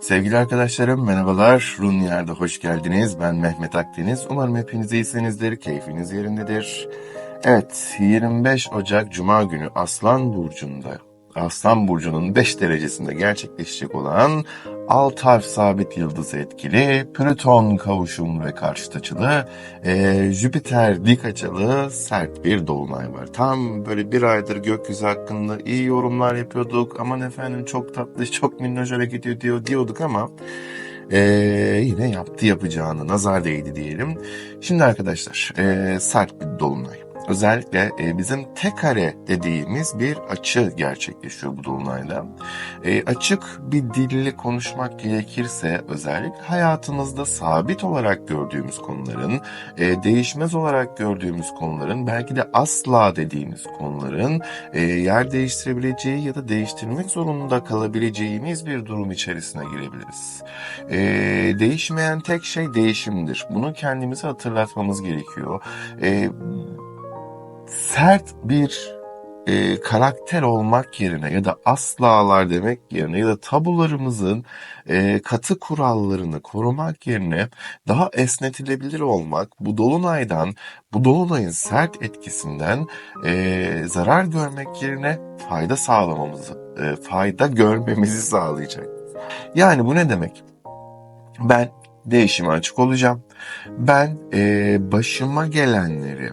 Sevgili arkadaşlarım merhabalar. Run Yer'de hoş geldiniz. Ben Mehmet Akdeniz. Umarım hepiniz iyisinizdir, keyfiniz yerindedir. Evet, 25 Ocak Cuma günü Aslan Burcu'nda, Aslan Burcu'nun 5 derecesinde gerçekleşecek olan alt harf sabit yıldızı etkili, Plüton kavuşumlu ve karşıt açılı, e, Jüpiter dik açılı sert bir dolunay var. Tam böyle bir aydır gökyüzü hakkında iyi yorumlar yapıyorduk. Aman efendim çok tatlı, çok minnoş hareket ediyor diyorduk ama e, yine yaptı yapacağını, nazar değdi diyelim. Şimdi arkadaşlar e, sert bir dolunay. Özellikle e, bizim tek kare dediğimiz bir açı gerçekleşiyor bu dolunayla. E, açık bir dille konuşmak gerekirse özellikle hayatımızda sabit olarak gördüğümüz konuların, e, değişmez olarak gördüğümüz konuların, belki de asla dediğimiz konuların e, yer değiştirebileceği ya da değiştirmek zorunda kalabileceğimiz bir durum içerisine girebiliriz. E, değişmeyen tek şey değişimdir. Bunu kendimize hatırlatmamız gerekiyor. E, sert bir e, karakter olmak yerine ya da aslalar demek yerine ya da tabularımızın e, katı kurallarını korumak yerine daha esnetilebilir olmak bu dolunaydan bu dolunayın sert etkisinden e, zarar görmek yerine fayda sağlamamızı e, fayda görmemizi sağlayacak. Yani bu ne demek? Ben değişime açık olacağım. Ben e, başıma gelenleri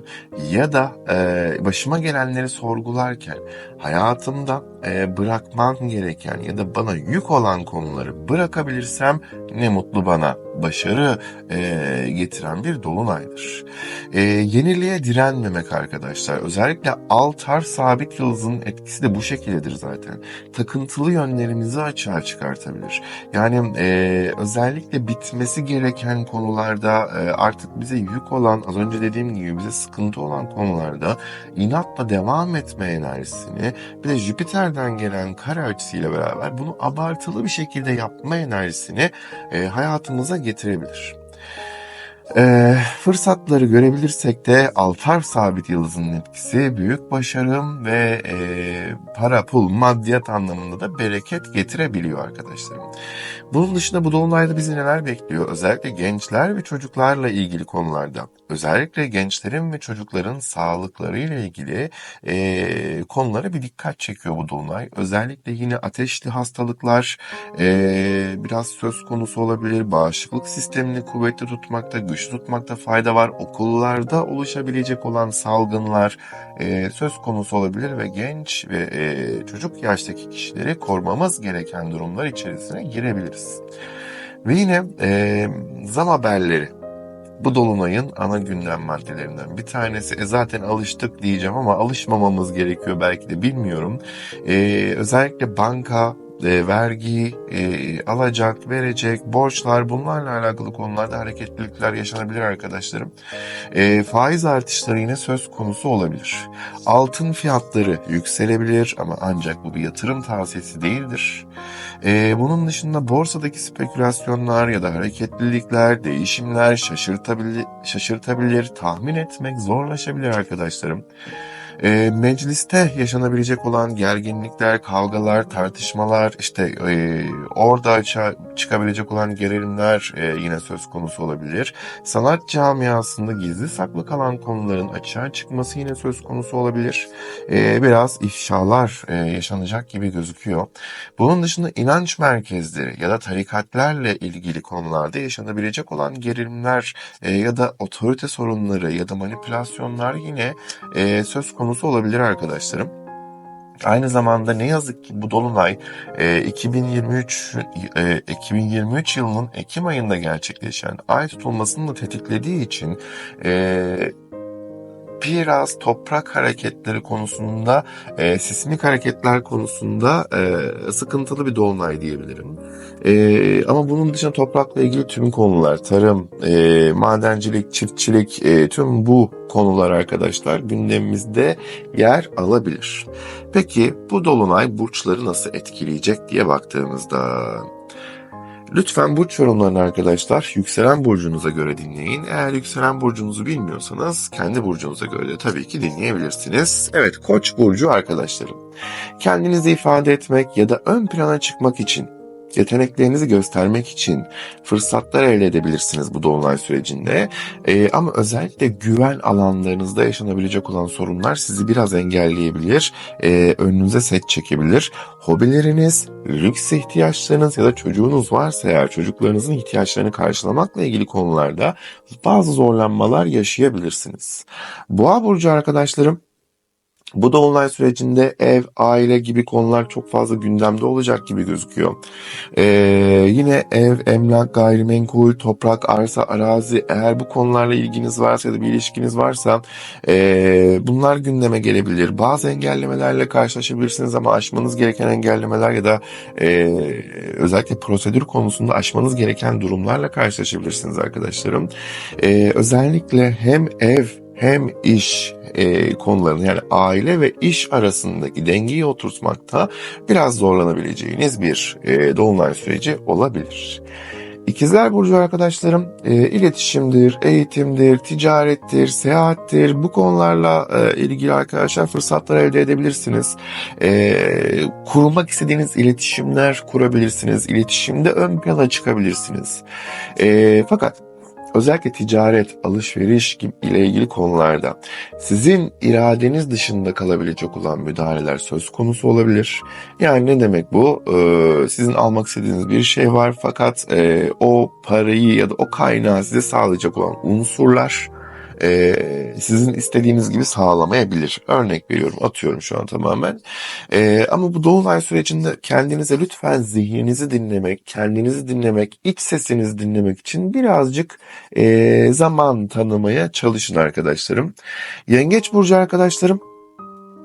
ya da e, başıma gelenleri sorgularken hayatımda e, bırakmam gereken ya da bana yük olan konuları bırakabilirsem ne mutlu bana. Başarı e, getiren bir dolunaydır. E, yeniliğe direnmemek arkadaşlar. Özellikle alt harf sabit yıldızın etkisi de bu şekildedir zaten. Takıntılı yönlerimizi açığa çıkartabilir. Yani e, özellikle bitmesi gereken konularda e, artık bize yük olan az önce dediğim gibi bize sıkıntı olan konularda inatla devam etme enerjisini bir de Jüpiter'den gelen kare açısıyla beraber bunu abartılı bir şekilde yapma enerjisini e, hayatımıza getirebilir. E, fırsatları görebilirsek de altar sabit yıldızının etkisi büyük başarım ve e, para, pul, maddiyat anlamında da bereket getirebiliyor arkadaşlarım. Bunun dışında bu dolunayda bizi neler bekliyor? Özellikle gençler ve çocuklarla ilgili konularda. Özellikle gençlerin ve çocukların sağlıkları ile ilgili e, konulara bir dikkat çekiyor bu dolunay. Özellikle yine ateşli hastalıklar e, biraz söz konusu olabilir. Bağışıklık sistemini kuvvetli tutmakta, güçlü tutmakta fayda var. Okullarda oluşabilecek olan salgınlar e, söz konusu olabilir ve genç ve e, çocuk yaştaki kişileri korumamız gereken durumlar içerisine girebiliriz. Ve yine e, zam haberleri bu dolunayın ana gündem maddelerinden bir tanesi. E zaten alıştık diyeceğim ama alışmamamız gerekiyor belki de bilmiyorum. E, özellikle banka, e, vergi, e, alacak, verecek, borçlar bunlarla alakalı konularda hareketlilikler yaşanabilir arkadaşlarım. E, faiz artışları yine söz konusu olabilir. Altın fiyatları yükselebilir ama ancak bu bir yatırım tavsiyesi değildir. E, bunun dışında borsadaki spekülasyonlar ya da hareketlilikler, değişimler şaşırtabilir, şaşırtabilir, tahmin etmek zorlaşabilir arkadaşlarım. E, mecliste yaşanabilecek olan gerginlikler, kavgalar, tartışmalar, işte e, orada çıkabilecek olan gerilimler e, yine söz konusu olabilir. Sanat camiasında gizli saklı kalan konuların açığa çıkması yine söz konusu olabilir. E, biraz ifşalar e, yaşanacak gibi gözüküyor. Bunun dışında inanç merkezleri ya da tarikatlarla ilgili konularda yaşanabilecek olan gerilimler e, ya da otorite sorunları ya da manipülasyonlar yine e, söz konusu olabilir arkadaşlarım. Aynı zamanda ne yazık ki bu dolunay e, 2023 e, 2023 yılının Ekim ayında gerçekleşen ay tutulmasını da tetiklediği için e, biraz toprak hareketleri konusunda, e, sismik hareketler konusunda e, sıkıntılı bir dolunay diyebilirim. E, ama bunun dışında toprakla ilgili tüm konular, tarım, e, madencilik, çiftçilik, e, tüm bu konular arkadaşlar gündemimizde yer alabilir. Peki bu dolunay burçları nasıl etkileyecek diye baktığımızda Lütfen burç yorumlarını arkadaşlar yükselen burcunuza göre dinleyin. Eğer yükselen burcunuzu bilmiyorsanız kendi burcunuza göre de tabii ki dinleyebilirsiniz. Evet Koç burcu arkadaşlarım. Kendinizi ifade etmek ya da ön plana çıkmak için yeteneklerinizi göstermek için fırsatlar elde edebilirsiniz bu dolunay sürecinde. Ee, ama özellikle güven alanlarınızda yaşanabilecek olan sorunlar sizi biraz engelleyebilir, ee, önünüze set çekebilir. Hobileriniz, lüks ihtiyaçlarınız ya da çocuğunuz varsa eğer çocuklarınızın ihtiyaçlarını karşılamakla ilgili konularda bazı zorlanmalar yaşayabilirsiniz. Boğa burcu arkadaşlarım bu dolunay sürecinde ev, aile gibi konular çok fazla gündemde olacak gibi gözüküyor. Ee, yine ev, emlak, gayrimenkul, toprak, arsa, arazi eğer bu konularla ilginiz varsa ya da bir ilişkiniz varsa ee, bunlar gündeme gelebilir. Bazı engellemelerle karşılaşabilirsiniz ama aşmanız gereken engellemeler ya da ee, özellikle prosedür konusunda aşmanız gereken durumlarla karşılaşabilirsiniz arkadaşlarım. Ee, özellikle hem ev hem iş e, konularını yani aile ve iş arasındaki dengeyi oturtmakta biraz zorlanabileceğiniz bir e, dolunay süreci olabilir. İkizler Burcu arkadaşlarım e, iletişimdir, eğitimdir, ticarettir, seyahattir bu konularla e, ilgili arkadaşlar fırsatlar elde edebilirsiniz. E, kurmak istediğiniz iletişimler kurabilirsiniz. İletişimde ön plana çıkabilirsiniz. E, fakat özellikle ticaret, alışveriş ile ilgili konularda sizin iradeniz dışında kalabilecek olan müdahaleler söz konusu olabilir. Yani ne demek bu? Ee, sizin almak istediğiniz bir şey var fakat e, o parayı ya da o kaynağı size sağlayacak olan unsurlar e, sizin istediğiniz gibi sağlamayabilir. Örnek veriyorum, atıyorum şu an tamamen. E, ama bu dolunay sürecinde kendinize lütfen zihninizi dinlemek, kendinizi dinlemek, iç sesinizi dinlemek için birazcık e, zaman tanımaya çalışın arkadaşlarım. Yengeç burcu arkadaşlarım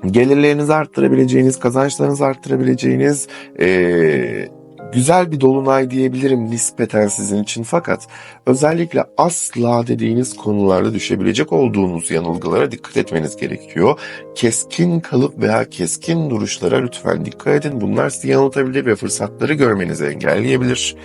gelirlerinizi arttırabileceğiniz, kazançlarınızı arttırabileceğiniz, e, güzel bir dolunay diyebilirim nispeten sizin için fakat özellikle asla dediğiniz konularda düşebilecek olduğunuz yanılgılara dikkat etmeniz gerekiyor. Keskin kalıp veya keskin duruşlara lütfen dikkat edin. Bunlar sizi yanıltabilir ve fırsatları görmenizi engelleyebilir.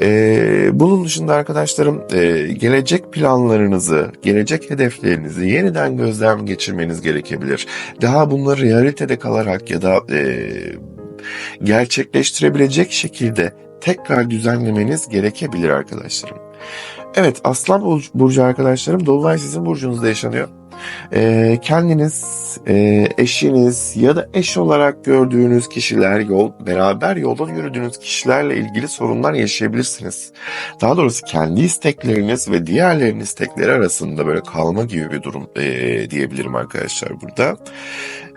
Ee, bunun dışında arkadaşlarım e, gelecek planlarınızı, gelecek hedeflerinizi yeniden gözden geçirmeniz gerekebilir. Daha bunları realitede kalarak ya da e, gerçekleştirebilecek şekilde tekrar düzenlemeniz gerekebilir arkadaşlarım. Evet Aslan Burcu arkadaşlarım Dolunay sizin burcunuzda yaşanıyor. Ee, kendiniz, e, eşiniz ya da eş olarak gördüğünüz kişiler, yol beraber yolda yürüdüğünüz kişilerle ilgili sorunlar yaşayabilirsiniz. Daha doğrusu kendi istekleriniz ve diğerlerinin istekleri arasında böyle kalma gibi bir durum e, diyebilirim arkadaşlar burada.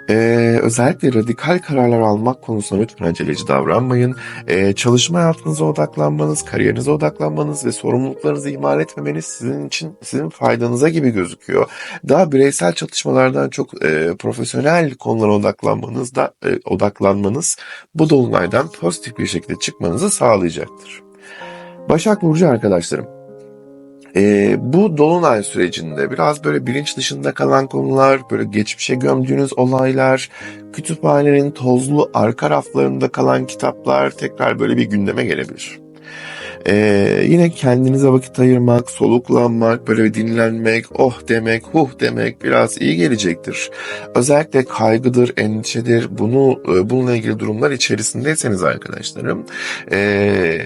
Ee, özellikle radikal kararlar almak konusunda lütfen aceleci davranmayın. Ee, çalışma hayatınıza odaklanmanız, kariyerinize odaklanmanız ve sorumluluklarınızı ihmal etmemeniz sizin için sizin faydanıza gibi gözüküyor. Daha bireysel çatışmalardan çok e, profesyonel konulara odaklanmanız da e, odaklanmanız bu dolunaydan pozitif bir şekilde çıkmanızı sağlayacaktır. Başak Burcu arkadaşlarım, e, bu dolunay sürecinde biraz böyle bilinç dışında kalan konular, böyle geçmişe gömdüğünüz olaylar, kütüphanenin tozlu arka raflarında kalan kitaplar tekrar böyle bir gündeme gelebilir. Ee, yine kendinize vakit ayırmak, soluklanmak, böyle bir dinlenmek, oh demek, huh demek biraz iyi gelecektir. Özellikle kaygıdır, endişedir, bunu e, bununla ilgili durumlar içerisindeyseniz arkadaşlarım, e,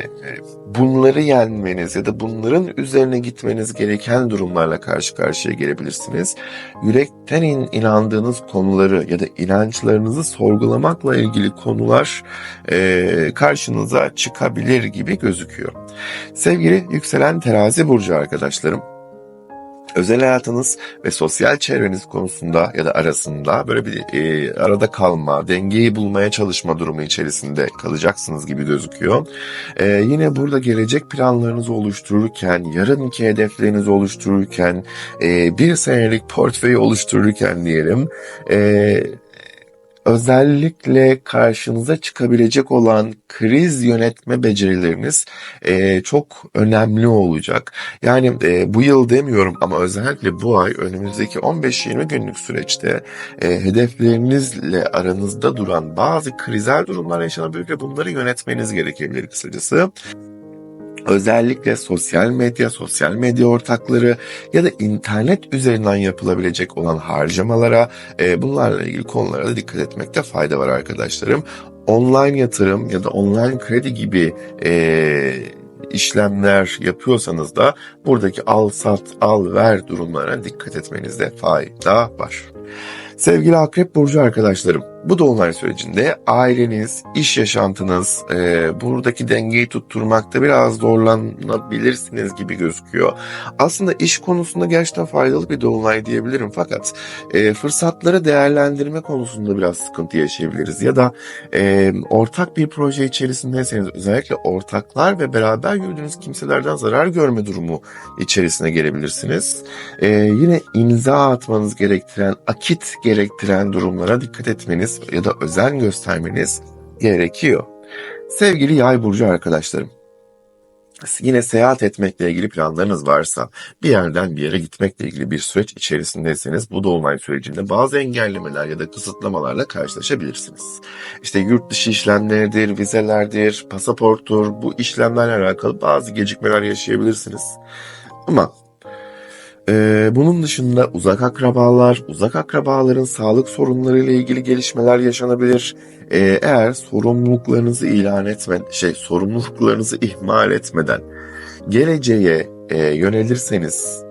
bunları yenmeniz ya da bunların üzerine gitmeniz gereken durumlarla karşı karşıya gelebilirsiniz. Yürekten in, inandığınız konuları ya da inançlarınızı sorgulamakla ilgili konular e, karşınıza çıkabilir gibi gözüküyor. Sevgili yükselen terazi burcu arkadaşlarım, özel hayatınız ve sosyal çevreniz konusunda ya da arasında böyle bir e, arada kalma, dengeyi bulmaya çalışma durumu içerisinde kalacaksınız gibi gözüküyor. E, yine burada gelecek planlarınızı oluştururken, yarınki hedeflerinizi oluştururken, e, bir senelik portföyü oluştururken diyelim, e, özellikle karşınıza çıkabilecek olan kriz yönetme becerileriniz e, çok önemli olacak. Yani e, bu yıl demiyorum ama özellikle bu ay önümüzdeki 15-20 günlük süreçte e, hedeflerinizle aranızda duran bazı krizel durumlar yaşanabilir ve bunları yönetmeniz gerekebilir kısacası özellikle sosyal medya, sosyal medya ortakları ya da internet üzerinden yapılabilecek olan harcamalara, e, bunlarla ilgili konulara da dikkat etmekte fayda var arkadaşlarım. online yatırım ya da online kredi gibi e, işlemler yapıyorsanız da buradaki al sat al ver durumlarına dikkat etmenizde fayda var. Sevgili Akrep Burcu arkadaşlarım, bu dolunay sürecinde aileniz, iş yaşantınız, e, buradaki dengeyi tutturmakta biraz zorlanabilirsiniz gibi gözüküyor. Aslında iş konusunda gerçekten faydalı bir dolunay diyebilirim fakat e, fırsatları değerlendirme konusunda biraz sıkıntı yaşayabiliriz. Ya da e, ortak bir proje içerisindeyseniz özellikle ortaklar ve beraber yürüdüğünüz kimselerden zarar görme durumu içerisine gelebilirsiniz. E, yine imza atmanız gerektiren, akit gerektiren durumlara dikkat etmeniz ya da özen göstermeniz gerekiyor. Sevgili yay burcu arkadaşlarım, yine seyahat etmekle ilgili planlarınız varsa, bir yerden bir yere gitmekle ilgili bir süreç içerisindeyseniz bu dolunay sürecinde bazı engellemeler ya da kısıtlamalarla karşılaşabilirsiniz. İşte yurt dışı işlemleridir, vizelerdir, pasaporttur, bu işlemlerle alakalı bazı gecikmeler yaşayabilirsiniz. Ama ee, bunun dışında uzak akrabalar, uzak akrabaların sağlık sorunlarıyla ilgili gelişmeler yaşanabilir. Ee, eğer sorumluluklarınızı ilan etme, şey sorumluluklarınızı ihmal etmeden geleceğe e, yönelirseniz,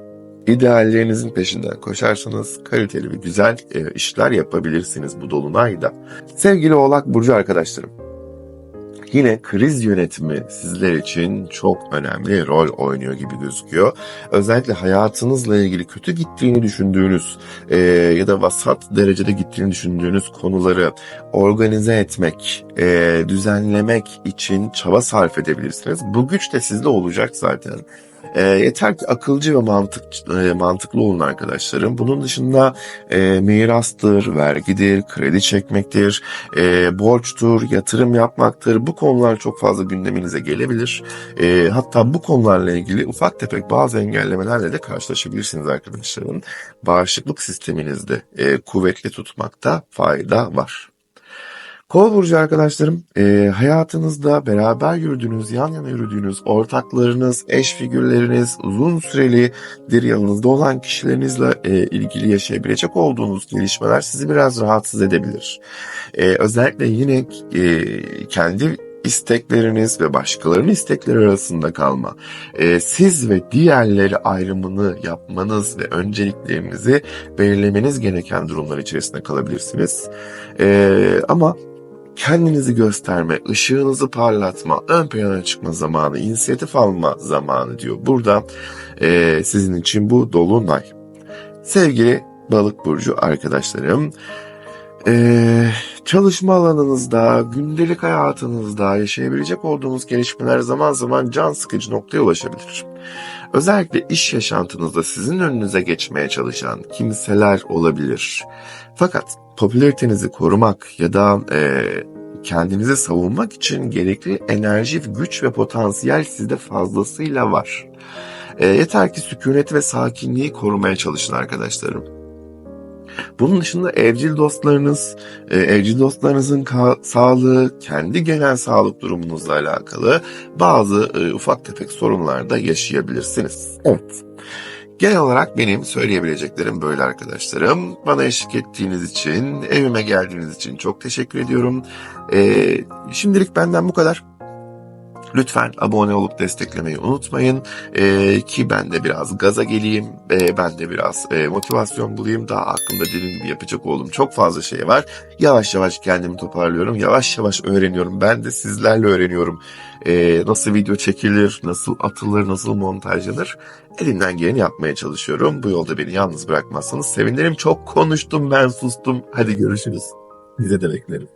ideallerinizin peşinden koşarsanız kaliteli ve güzel e, işler yapabilirsiniz bu dolunayda. Sevgili Oğlak Burcu arkadaşlarım, Yine kriz yönetimi sizler için çok önemli rol oynuyor gibi gözüküyor. Özellikle hayatınızla ilgili kötü gittiğini düşündüğünüz e, ya da vasat derecede gittiğini düşündüğünüz konuları organize etmek, e, düzenlemek için çaba sarf edebilirsiniz. Bu güç de sizde olacak zaten. E, yeter ki akılcı ve mantık, e, mantıklı olun arkadaşlarım. Bunun dışında e, mirastır, vergidir, kredi çekmektir, e, borçtur, yatırım yapmaktır. Bu konular çok fazla gündeminize gelebilir. E, hatta bu konularla ilgili ufak tefek bazı engellemelerle de karşılaşabilirsiniz arkadaşlarım. Bağışıklık sisteminizde e, kuvvetli tutmakta fayda var. Kova burcu arkadaşlarım, e, hayatınızda beraber yürüdüğünüz, yan yana yürüdüğünüz ortaklarınız, eş figürleriniz, uzun sürelidir yanınızda olan kişilerinizle e, ilgili yaşayabilecek olduğunuz gelişmeler sizi biraz rahatsız edebilir. E, özellikle yine e, kendi istekleriniz ve başkalarının istekleri arasında kalma. E, siz ve diğerleri ayrımını yapmanız ve önceliklerinizi belirlemeniz gereken durumlar içerisinde kalabilirsiniz. E, ama kendinizi gösterme, ışığınızı parlatma, ön plana çıkma zamanı, inisiyatif alma zamanı diyor. Burada e, sizin için bu dolunay. Sevgili balık burcu arkadaşlarım, ee, çalışma alanınızda, gündelik hayatınızda yaşayabilecek olduğunuz gelişmeler zaman zaman can sıkıcı noktaya ulaşabilir. Özellikle iş yaşantınızda sizin önünüze geçmeye çalışan kimseler olabilir. Fakat popülaritenizi korumak ya da e, kendinizi savunmak için gerekli enerji, güç ve potansiyel sizde fazlasıyla var. E, yeter ki sükunet ve sakinliği korumaya çalışın arkadaşlarım. Bunun dışında evcil dostlarınız, e, evcil dostlarınızın sağlığı, kendi genel sağlık durumunuzla alakalı bazı e, ufak tefek sorunlar da yaşayabilirsiniz. Evet. Genel olarak benim söyleyebileceklerim böyle arkadaşlarım. Bana eşlik ettiğiniz için, evime geldiğiniz için çok teşekkür ediyorum. Ee, şimdilik benden bu kadar. Lütfen abone olup desteklemeyi unutmayın ee, ki ben de biraz gaza geleyim, ee, ben de biraz e, motivasyon bulayım. Daha aklımda dediğim gibi yapacak olduğum çok fazla şey var. Yavaş yavaş kendimi toparlıyorum, yavaş yavaş öğreniyorum. Ben de sizlerle öğreniyorum. Ee, nasıl video çekilir, nasıl atılır, nasıl montajlanır. Elimden geleni yapmaya çalışıyorum. Bu yolda beni yalnız bırakmazsanız sevinirim. Çok konuştum ben sustum. Hadi görüşürüz. Size de beklerim.